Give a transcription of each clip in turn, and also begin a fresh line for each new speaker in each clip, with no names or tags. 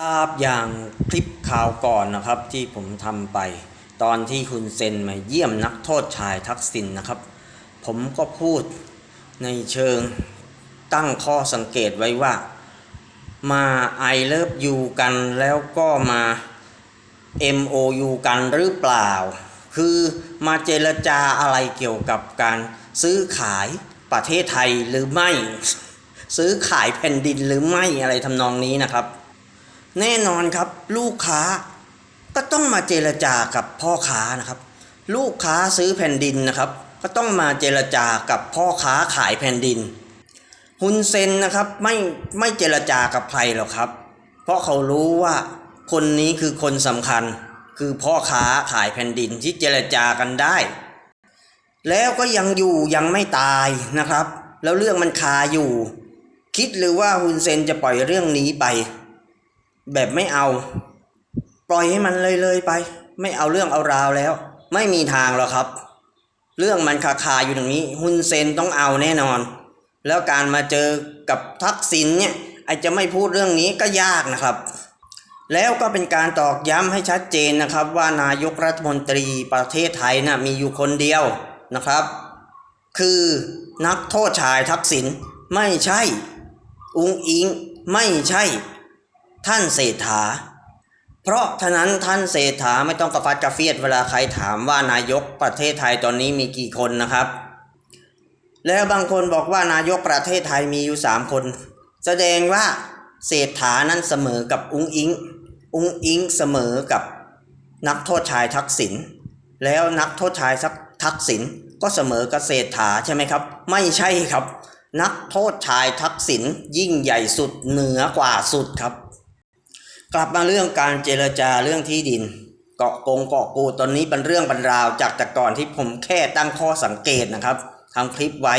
ภาพอย่างคลิปข่าวก่อนนะครับที่ผมทำไป ตอนที่คุณเซนมาเยี่ยมนักโทษชายทักษิณนะครับ ผมก็พูดในเชิงตั้งข้อสังเกตไว้ว่า มาไอเลิฟยูกันแล้วก็มา MOU กันหรือเปล่า คือมาเจรจาอะไรเกี่ยวกับการซื้อขายประเทศไทยหรือไม่ ซื้อขายแผ่นดินหรือไม่อะไรทำนองนี้นะครับ แน่นอนครับลูกค้าก็ต้องมาเจรจากับพ่อค้านะครับ ลูกค้าซื้อแผ่นดินนะครับ ก็ต้องมาเจรจากับพ่อค้าขายแผ่นดินฮุนเซนนะครับไม่ไม่เจรจากับใครหรอกครับ เพราะเขารู้ว่าคนนี้คือคนสำคัญคือพ่อค้าขายแผ่นดินที่เจรจากันได้ แล้วก็ยังอยู่ยังไม่ตายนะครับ แล้วเรื่องมันคาอยู่ คิดหรือว่าฮุนเซนจะปล่อยเรื่องนี้ไป แบบไม่เอา ปล่อยให้มันเลยเลยไป ไม่เอาเรื่องเอาราวแล้ว ไม่มีทางหรอกครับ เรื่องมันคาคาอยู่ตรงนี้ฮุนเซนต้องเอาแน่นอน แล้วการมาเจอกับทักษิณเนี่ยไอจะไม่พูดเรื่องนี้ก็ยากนะครับ แล้วก็เป็นการตอกย้ำให้ชัดเจนนะครับ ว่านายกรัฐมนตรีประเทศไทยนะ่ะมีอยู่คนเดียวนะครับ คือนักโทษชายทักษิณไม่ใช่ อุงอิงไม่ใช่ ท่านเศรษฐา เพราะฉะนั้นท่านเศรษฐาไม่ต้องกระฟัดกระเฟียดเวลาใครถามว่านายกประเทศไทยตอนนี้มีกี่คนนะครับ แล้วบางคนบอกว่านายกประเทศไทยมีอยู่สามคน แสดงว่าเศรษฐานั้นเสมอกับอุ้งอิง อุ้งอิงเสมอกับนักโทษชายทักษิณ แล้วนักโทษชายทักษิณก็เสมอกับเศรษฐาใช่ไหมครับ ไม่ใช่ครับ นักโทษชายทักษิณยิ่งใหญ่สุดเหนือกว่าสุดครับ กลับมาเรื่องการเจรจาเรื่องที่ดิน เกาะกงเกาะกูตอนนี้เป็นเรื่องบรรราวจากแต่ก่อนที่ผมแค่ตั้งข้อสังเกตนะครับทำคลิปไว้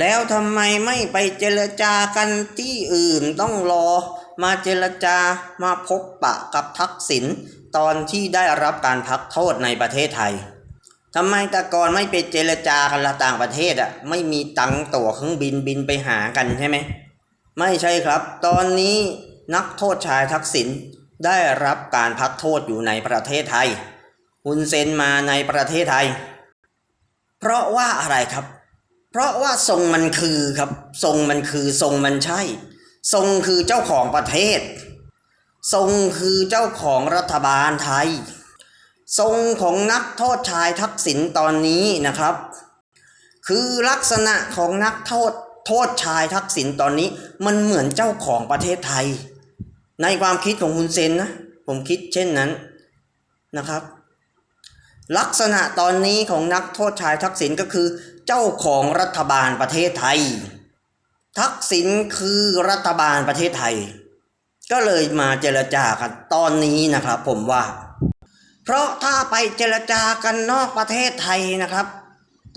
แล้วทำไมไม่ไปเจรจากันที่อื่นต้องรอมาเจรจามาพบปะกับทักษิณตอนที่ได้รับการพักโทษในประเทศไทยทำไมแต่ก่อนไม่ไปเจรจากันละต่างประเทศอะไม่มีตังตั๋วเครื่องบินบินไปหากันใช่ไหมไม่ใช่ครับ ตอนนี้ นักโทษชายทักษิณได้รับการพักโทษอยู่ในประเทศไทยฮุนเซนมาในประเทศไทย เพราะว่าอะไรครับ เพราะว่าทรงมันคือครับ ทรงมันคือทรงมันใช่ ทรงคือเจ้าของประเทศ ทรงคือเจ้าของรัฐบาลไทย ทรงของนักโทษชายทักษิณตอนนี้นะครับ คือลักษณะของนักโทษโทษชายทักษิณตอนนี้มันเหมือนเจ้าของประเทศไทย ในความคิดของคุณเซนนะผมคิดเช่นนั้นนะครับ ลักษณะตอนนี้ของนักโทษชายทักษิณก็คือ เจ้าของรัฐบาลประเทศไทย ทักษิณคือรัฐบาลประเทศไทย ก็เลยมาเจรจากันตอนนี้นะครับ ผมว่า เพราะถ้าไปเจรจากันนอกประเทศไทยนะครับ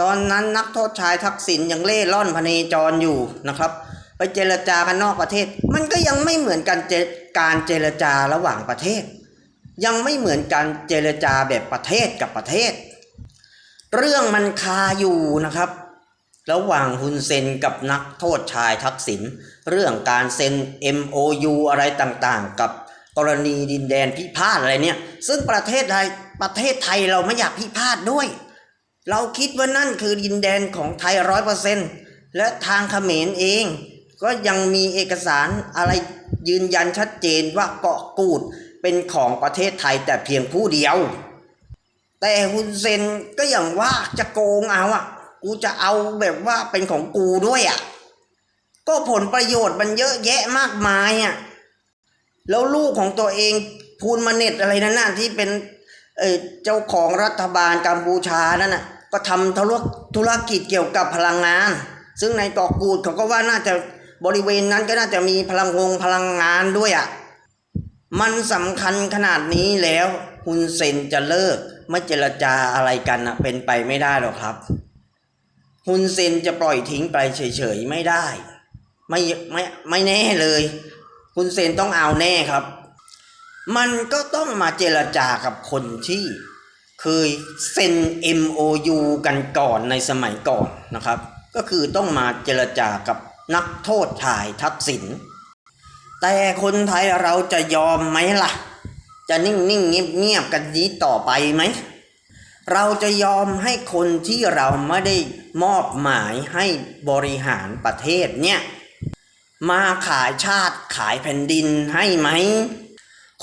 ตอนนั้นนักโทษชายทักษิณยังเล่ร่อนพเนจรอยู่นะครับ ไปเจรจากันนอกประเทศ มันก็ยังไม่เหมือนกันเจ การเจรจาระหว่างประเทศ ยังไม่เหมือนการเจรจาแบบประเทศกับประเทศ เรื่องมันคาอยู่นะครับ ระหว่างฮุนเซนกับนักโทษชายทักษิณเรื่องการเซ็น MOU อะไรต่างๆ กับกรณีดินแดนพิพาทอะไรเนี่ย ซึ่งประเทศไทยประเทศไทยเราไม่อยากพิพาทด้วย เราคิดว่านั่นคือดินแดนของไทยร้อยเปอร์เซ็นและทางเขมรเอง ก็ยังมีเอกสารอะไร ยืนยันชัดเจนว่าเกาะกูดเป็นของประเทศไทยแต่เพียงผู้เดียว แต่ฮุนเซนก็อย่างว่าจะโกงเอาอะ กูจะเอาแบบว่าเป็นของกูด้วยอะ ก็ผลประโยชน์มันเยอะแยะมากมายอะ แล้วลูกของตัวเองพูนมาเน็ตอะไรนั่นน่ะที่เป็นเออเจ้าของรัฐบาลกัมพูชานั่นน่ะก็ทำธุรธุรกิจเกี่ยวกับพลังงาน ซึ่งในเกาะกูดเขาก็ว่าน่าจะ บริเวณนั้นก็น่าจะมีพลังงงพลังงานด้วยอะ มันสำคัญขนาดนี้แล้วฮุนเซนจะเลิกไม่เจรจาอะไรกันนะเป็นไปไม่ได้หรอกครับฮุนเซนจะปล่อยทิ้งไปเฉยๆไม่ได้ ไม่ไม่ไม่แน่เลยฮุนเซนต้องเอาแน่ครับ มันก็ต้องมาเจรจากับคนที่เคยเซ็น MOU กันก่อนในสมัยก่อนนะครับ ก็คือต้องมาเจรจากับ นักโทษชายทักษิณแต่คนไทยเราจะยอมไหมล่ะ จะนิ่งนิ่งเงียบเงียบกันนี้ต่อไปไหม เราจะยอมให้คนที่เราไม่ได้มอบหมายให้บริหารประเทศเนี่ย มาขายชาติขายแผ่นดินให้ไหม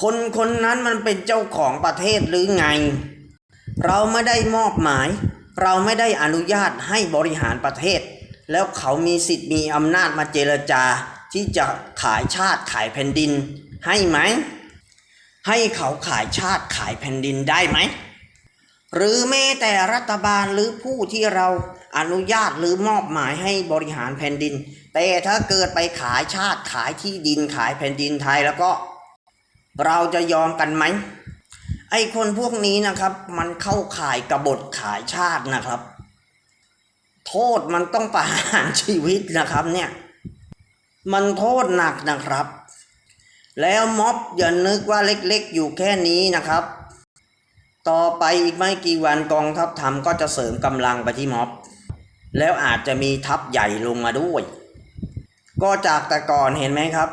คนคนนั้นมันเป็นเจ้าของประเทศหรือไง เราไม่ได้มอบหมาย เราไม่ได้อนุญาตให้บริหารประเทศ แล้วเขามีสิทธิ์มีอำนาจมาเจรจาที่จะขายชาติขายแผ่นดิน ให้ไหม ให้เขาขายชาติขายแผ่นดินได้ไหม หรือแม้แต่รัฐบาลหรือผู้ที่เราอนุญาตหรือมอบหมายให้บริหารแผ่นดิน แต่ถ้าเกิดไปขายชาติขายที่ดินขายแผ่นดินไทยแล้วก็ เราจะยอมกันไหมไอ้คนพวกนี้นะครับ มันเข้าขายกบฏขายชาตินะครับ โทษมันต้องประหารชีวิตนะครับเนี่ย มันโทษหนักนะครับ แล้วม็อบอย่านึกว่าเล็กๆอยู่แค่นี้นะครับ ต่อไปอีกไม่กี่วันกองทัพธรรมก็จะเสริมกำลังไปที่ม็อบ แล้วอาจจะมีทัพใหญ่ลงมาด้วย ก็จากแต่ก่อนเห็นไหมครับ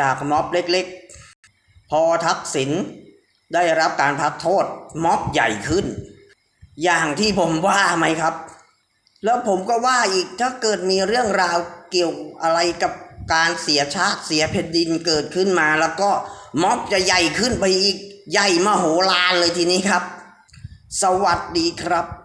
จากม็อบเล็กๆ พอทักษิณได้รับการพักโทษม็อบใหญ่ขึ้น อย่างที่ผมว่าไหมครับ แล้วผมก็ว่าอีกถ้าเกิดมีเรื่องราวเกี่ยวอะไรกับการเสียชาติเสียแผ่นดินเกิดขึ้นมา แล้วก็ม็อบจะใหญ่ขึ้นไปอีกใหญ่มโหฬารเลยทีนี้ครับ สวัสดีครับ